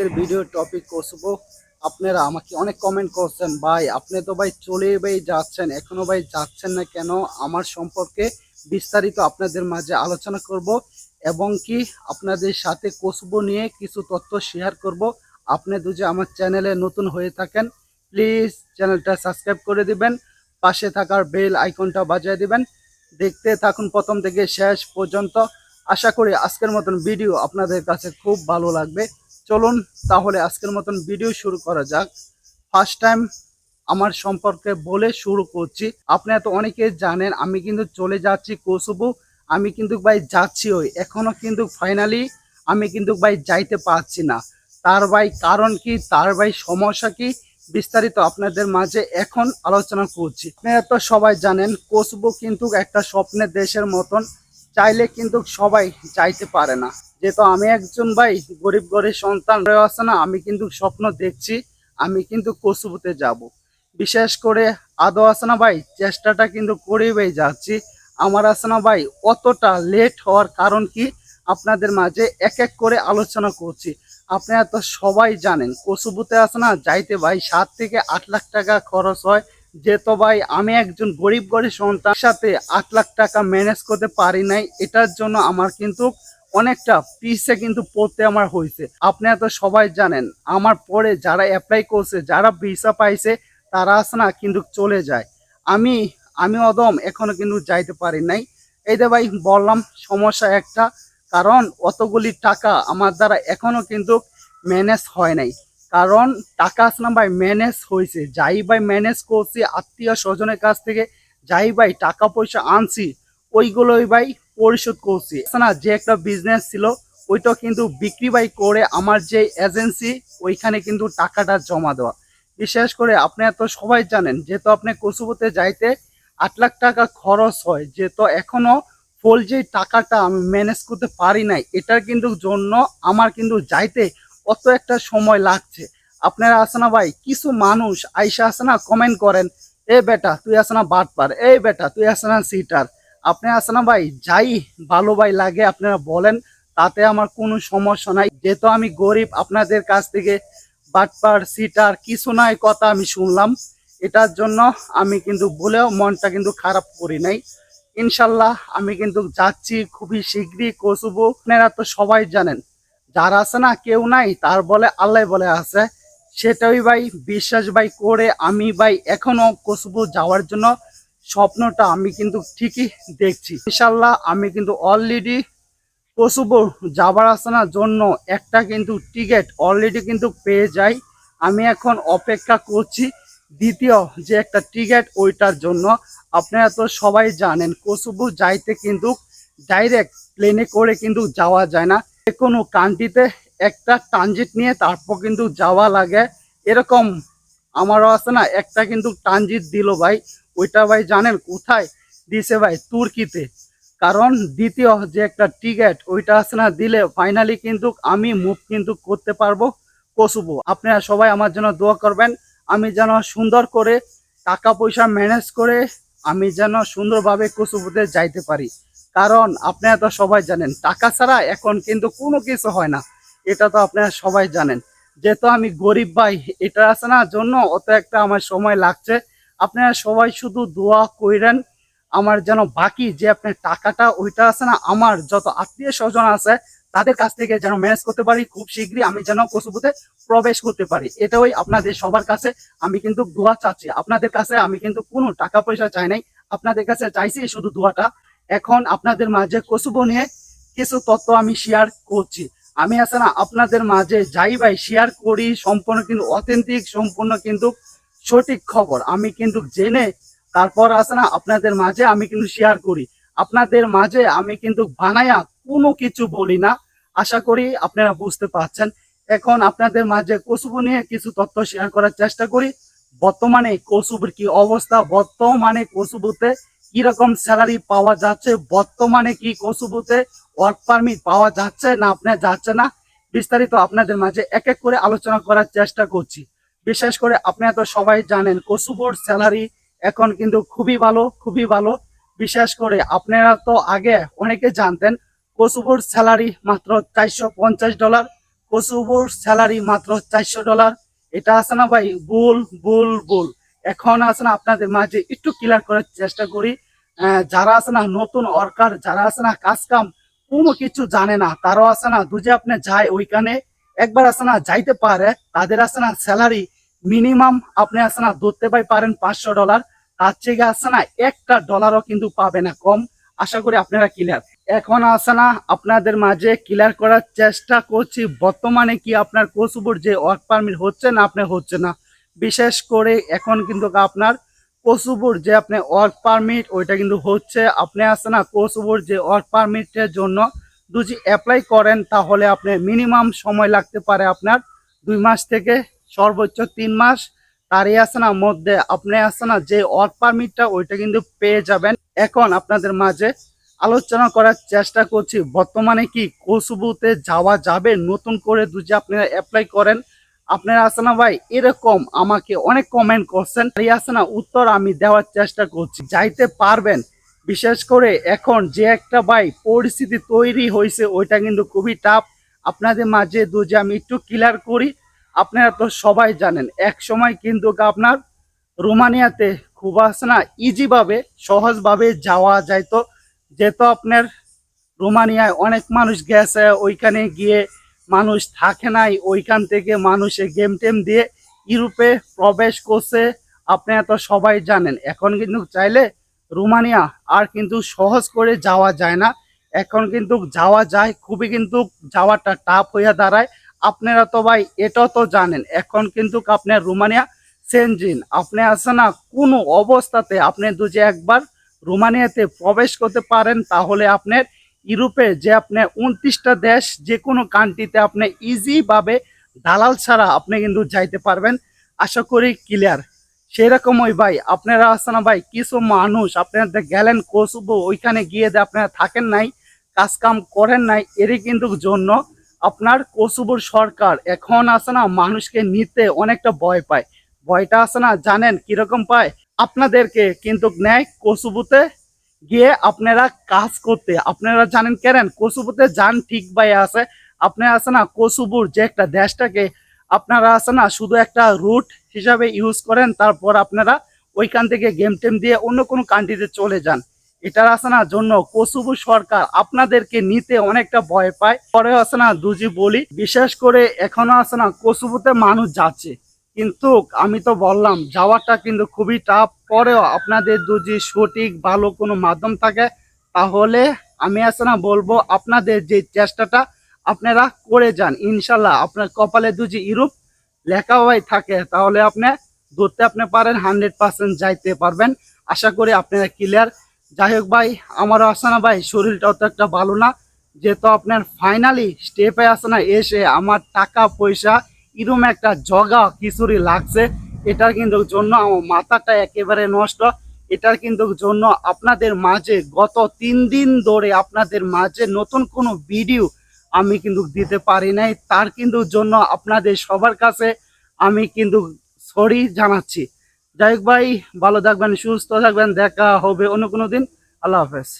আজকের video topic করব আপনারা আমাকে অনেক কমেন্ট করছেন, ভাই, আপনি তো ভাই চলে ভাই যাচ্ছেন, এখনও ভাই যাচ্ছেন না কেন? আমার সম্পর্কে বিস্তারিত আপনাদের মাঝে আলোচনা করব এবং কি আপনাদের সাথে কসবো নিয়ে কিছু তথ্য শেয়ার করব। আপনি যদি আমার চ্যানেলে নতুন হয়ে থাকেন প্লিজ চ্যানেলটা সাবস্ক্রাইব করে দিবেন, পাশে থাকার বেল আইকনটা বাজিয়ে দিবেন। দেখতে থাকুন প্রথম থেকে শেষ পর্যন্ত। আশা করি আজকের মতন ভিডিও আপনাদের কাছে খুব ভালো লাগবে। চলুন তাহলে আজকের মতন ভিডিও শুরু করা যাক। ফার্স্ট টাইম আমার সম্পর্কে বলে শুরু করছি। আপনারা তো অনেকে জানেন, আমি কিন্তু চলে যাচ্ছি কসুবু আমি কিন্তু ভাই যাচ্ছি ওই। এখনও কিন্তু ফাইনালি আমি কিন্তু ভাই যাইতে পারছি না। তার ভাই কারণ কি? তার ভাই সমস্যা কি? বিস্তারিত আপনাদের মাঝে এখন আলোচনা করছি। আপনারা তো সবাই জানেন কসবু কিন্তু একটা স্বপ্নের দেশের মতন চাইলে কিন্তু সবাই চাইতে পারে না। যেহেতু আমি একজন ভাই, গরিব গরিব সন্তান রয়ে আছে না, আমি কিন্তু স্বপ্ন দেখছি, আমি কিন্তু কসুবুতে যাব। বিশেষ করে আদৌ আছে না ভাই, চেষ্টাটা কিন্তু করেই যাচ্ছি। আমার আছে না ভাই, অতটা লেট হওয়ার কারণ কি? আপনাদের মাঝে এক এক করে আলোচনা করছি। আপনারা তো সবাই জানেন, কসুবুতে আছে না, যাইতে ভাই সাত থেকে আট লাখ টাকা খরচ হয়। যেহেতু ভাই, আমি একজন গরিব গরিব সন্তান, সাথে আট লাখ টাকা ম্যানেজ করতে পারি নাই, এটার জন্য আমার কিন্তু অনেকটা পিসে কিন্তু পড়তে আমার হয়েছে। আপনারা তো সবাই জানেন, আমার পরে যারা অ্যাপ্লাই করছে, যারা ভিসা পাইছে, তারা আছে না, কিন্তু চলে যায়। আমি আমি অদম এখনও কিন্তু যাইতে পারি নাই। এই যে ভাই, বললাম সমস্যা একটা, কারণ অতগুলি টাকা আমার দ্বারা এখনও কিন্তু ম্যানেজ হয় নাই। কারণ টাকা না ভাই ম্যানেজ হয়েছে। যাই ভাই ম্যানেজ করছি, আত্মীয় স্বজনের কাছ থেকে যাই ভাই টাকা পয়সা আনছি, ওইগুলোই ভাই পরিশোধ করছি। না, যে একটা বিজনেস ছিল ওইটা কিন্তু বিক্রি বাই করে আমার যে এজেন্সি ওইখানে কিন্তু টাকাটা জমা দেওয়া। বিশেষ করে আপনারা তো সবাই জানেন, যেহেতু আপনি কচুবুতে যাইতে আট লাখ টাকা খরচ হয়, যেহেতু এখনও ফুল যে টাকাটা আমি ম্যানেজ করতে পারি নাই, এটার কিন্তু জন্য আমার কিন্তু যাইতে অত একটা সময় লাগছে। আপনারা আছে না ভাই? কিছু মানুষ আইসা আছে না কমেন্ট করেন, এ বেটা, তুই আছে না বাটপার এই বেটা, তুই আছে না সিটার আপনি আছে না ভাই? যাই ভালো ভাই লাগে আপনারা বলেন, তাতে আমার কোনো সমস্যা নাই। যেহেতু আমি গরিব, আপনাদের কাছ থেকে বাটপার সিটার কিছু নাই কথা আমি শুনলাম। এটার জন্য আমি কিন্তু বলেও মনটা কিন্তু খারাপ করি নাই। ইনশাল্লাহ আমি কিন্তু যাচ্ছি খুবই শীঘ্রই কচুবো। আপনারা তো সবাই জানেন। যার আছে না, কেউ নাই, তার বলে আল্লাহ বলে আছে। সেটাই ভাই, বিশ্বাস ভাই, করে আমি ভাই এখনও কসবু যাওয়ার জন্য স্বপ্নটা আমি কিন্তু ঠিকই দেখছি। ইনশাল্লাহ আমি কিন্তু অলরেডি কসবু যাবার আসানোর জন্য একটা কিন্তু টিকিট অলরেডি কিন্তু পেয়ে যাই। আমি এখন অপেক্ষা করছি দ্বিতীয় যে একটা টিকিট ওইটার জন্য। আপনারা তো সবাই জানেন, কসবু যাইতে কিন্তু ডাইরেক্ট প্লেনে করে কিন্তু যাওয়া যায় না। কোনো কান্ট্রিতে একটা ট্রানজিট নিয়ে তারপর কিন্তু যাওয়া লাগে। এরকম আমারও আছে না, একটা কিন্তু ট্রানজিট দিল ভাই। ওইটা ভাই জানেন কোথায়? দিছে ভাই তুর্কিতে। কারণ দ্বিতীয় যে একটা টিকিট, ওইটা আছে না, দিলে ফাইনালি কিন্তু আমি মুভ কিন্তু করতে পারব কসুবো আপনারা সবাই আমার জন্য দোয়া করবেন। আমি যেন সুন্দর করে টাকা পয়সা ম্যানেজ করে আমি যেন সুন্দরভাবে কসুবুতে যাইতে পারি। কারণ আপনারা তো সবাই জানেন, টাকা ছাড়া এখন কিন্তু কোনো কিছু হয় না। এটা তো আপনারা সবাই জানেন। যেহেতু আমি গরিব ভাই, এটা আছে না জন্য অত একটা আমার সময় লাগছে। আপনারা সবাই শুধু দোয়া কইরেন, আমার যেন বাকি যে আপনার টাকাটা, ওইটা আছে না, আমার যত আত্মীয় স্বজন আছে, তাদের কাছ থেকে যেন ম্যানেজ করতে পারি, খুব শীঘ্রই আমি যেন কসুবুতে প্রবেশ করতে পারি। এটাই আপনাদের সবার কাছে আমি কিন্তু দোয়া চাচ্ছি। আপনাদের কাছে আমি কিন্তু কোনো টাকা পয়সা চাই নাই। আপনাদের কাছে চাইছি শুধু দোয়াটা। এখন আপনাদের মাঝে কসুবো নিয়ে কিছু তথ্য আমি শেয়ার করছি। আমি না, আপনাদের মাঝে যাই ভাই শেয়ার করি, সম্পূর্ণ কিন্তু অথেন্টিক সম্পূর্ণ কিন্তু সঠিক খবর। আমি কিন্তু জেনে তারপর আছে না, আপনাদের মাঝে আমি কিন্তু শেয়ার করি। আপনাদের মাঝে আমি কিন্তু বানায়া কোনো কিছু বলি না। আশা করি আপনারা বুঝতে পারছেন। এখন আপনাদের মাঝে কসুবু নিয়ে কিছু তথ্য শেয়ার করার চেষ্টা করি। বর্তমানে কসুবুর কি অবস্থা? বর্তমানে কসুবুতে কীরকম স্যালারি পাওয়া যাচ্ছে, বর্তমানে কি কসুবুতে ওয়ার্ক পারমিট পাওয়া যাচ্ছে না, আপনার যাচ্ছে না, বিস্তারিত আপনাদের মাঝে এক এক করে আলোচনা করার চেষ্টা করছি। বিশেষ করে আপনারা তো সবাই জানেন কসুবুর স্যালারি এখন কিন্তু খুবই ভালো খুবই ভালো। বিশেষ করে আপনারা তো আগে অনেকে জানতেন কসুবুর স্যালারি মাত্র চারশো পঞ্চাশ ডলার কসুবুর স্যালারি মাত্র চারশো ডলার এটা আছে না ভাই? বুল বুল বুল এখন আছে না আপনাদের মাঝে একটু ক্লিয়ার করার চেষ্টা করি। যারা আছে না, নতুন অর্কার যারা আছে না, কাজ কাম, কোনো কিছু জানে না, তারাও আছে না দুজে আপনি যায় ওইখানে, একবার আছে না, যাইতে পারে, তাদের আছে না স্যালারি মিনিমাম আপনি আছে না ধরতে পাই পারেন পাঁচশো ডলার তার থেকে আছে না একটা ডলারও কিন্তু পাবে না কম। আশা করি আপনারা ক্লিয়ার এখন আছে না, আপনাদের মাঝে ক্লিয়ার করার চেষ্টা করছি। বর্তমানে কি আপনার কোসুবুর যে ওয়ার্ক পারমিট হচ্ছে না আপনার হচ্ছে না। বিশেষ করে এখন কিন্তু আপনার কোসুবুর যে আপনি ওয়ার্ক পারমিট ওইটা কিন্তু হচ্ছে, আপনি আছে না কোসুবুর যে ওয়ার্ক পারমিটের জন্য যদি অ্যাপ্লাই করেন, তাহলে আপনি মিনিমাম সময় লাগতে পারে আপনার দুই মাস থেকে সর্বোচ্চ তিন মাস। তারই আছে না, মধ্যে আপনি আছে না, যে ওয়ার্ক পারমিটটা ওইটা কিন্তু পেয়ে যাবেন। এখন আপনাদের মাঝে আলোচনা করার চেষ্টা করছি, বর্তমানে কি কোসুবুতে যাওয়া যাবে? নতুন করে যদি আপনারা অ্যাপ্লাই করেন আপনারা আছে না ভাই? এরকম আমাকে অনেক কমেন্ট করছেন। এই আছে না, উত্তর আমি দেওয়ার চেষ্টা করছি। যাইতে পারবেন। বিশেষ করে এখন যে একটা ভাই পরিস্থিতি তৈরি হয়েছে, ওইটা কিন্তু খুবই টাফ আপনাদের মাঝে দুজি আমি একটু ক্লিয়ার করি। আপনারা তো সবাই জানেন, এক সময় কিন্তু আপনার রোমানিয়াতে খুব আছে না ইজিভাবে সহজভাবে যাওয়া যাইতো। যেহেতু আপনার রোমানিয়ায় অনেক মানুষ গেছে, ওইখানে গিয়ে মানুষ থাকে নাই, ওইখান থেকে মানুষে গেম টেম দিয়ে ইউরোপে প্রবেশ করছে। আপনারা তো সবাই জানেন, এখন কিন্তু চাইলে রোমানিয়া আর কিন্তু সহজ করে যাওয়া যায় না। এখন কিন্তু যাওয়া যায়, খুবই কিন্তু যাওয়াটা টাফ হইয়া দাঁড়ায়। আপনারা তো ভাই এটাও তো জানেন, এখন কিন্তু আপনার রোমানিয়া সেনজিন আপনি আসে না, কোনো অবস্থাতে আপনি দুজে একবার রোমানিয়াতে প্রবেশ করতে পারেন, তাহলে আপনার ইউরোপে যে আপনি উনত্রিশটা দেশ যে কোনো কান্ট্রিতে আপনি ইজিভাবে দালাল ছাড়া আপনি কিন্তু যাইতে পারবেন। আশা করি ক্লিয়ার সেরকম ওই ভাই, আপনারা আছে না ভাই? কিছু মানুষ, আপনারা গেলেন কোসুবো, ওইখানে গিয়ে আপনারা থাকেন নাই কাজ কাম করেন নাই, এরই কিন্তু জন্য আপনার কোসুবুর সরকার এখন আসে না মানুষকে নিতে অনেকটা ভয় পায়। ভয়টা আছে না? জানেন কীরকম পায়? আপনাদেরকে কিন্তু নেয় কসুবুতে। গিয়ে আপনারা কাজ করতে, আপনারা জানেন কেন কসুবুতে যান ঠিক ভাই আছে আপনারা আছে না, কসুবুর যে একটা দেশটাকে আপনারা আছে না, শুধু একটা রুট হিসাবে ইউজ করেন, তারপর আপনারা ওইখান থেকে গেম টেম দিয়ে অন্য কোনো কান্ট্রিতে চলে যান। এটার না জন্য কসুবু সরকার আপনাদেরকে নিতে অনেকটা ভয় পায়। পরে আছে না, দুজি বলি, বিশেষ করে এখনও আছে না, কসুবুতে মানুষ যাচ্ছে। কিন্তু আমি তো বললাম, যাওয়াটা কিন্তু খুবই টাফ পরেও আপনাদের যদি সঠিক, ভালো কোনো মাধ্যম থাকে, তাহলে আমি আছে না বলব, আপনাদের যে চেষ্টাটা আপনারা করে যান। ইনশাল্লাহ আপনার কপালে দুজি ইউরোপ লেখা হয়ে থাকে, তাহলে আপনি ধরতে আপনি পারেন হান্ড্রেড পার্সেন্ট যাইতে পারবেন। আশা করি আপনারা ক্লিয়ার যাই হোক ভাই আমারও আসে না ভাই, শরীরটাও তো একটা ভালো না। যেহেতু আপনার ফাইনালি স্টেপে আসে না, এসে আমার টাকা পয়সা এরম একটা জগা কিছুরই লাগছে। এটার কিন্তু জন্য আমার মাথাটা একেবারে নষ্ট। এটার কিন্তু জন্য আপনাদের মাঝে গত তিন দিন ধরে আপনাদের মাঝে নতুন কোনো ভিডিও আমি কিন্তু দিতে পারি নাই। তার কিন্তু জন্য আপনাদের সবার কাছে আমি কিন্তু সরি জানাচ্ছি। যাই ভাই, ভালো থাকবেন, সুস্থ থাকবেন, দেখা হবে অন্য কোনো দিন। আল্লাহ হাফেজ।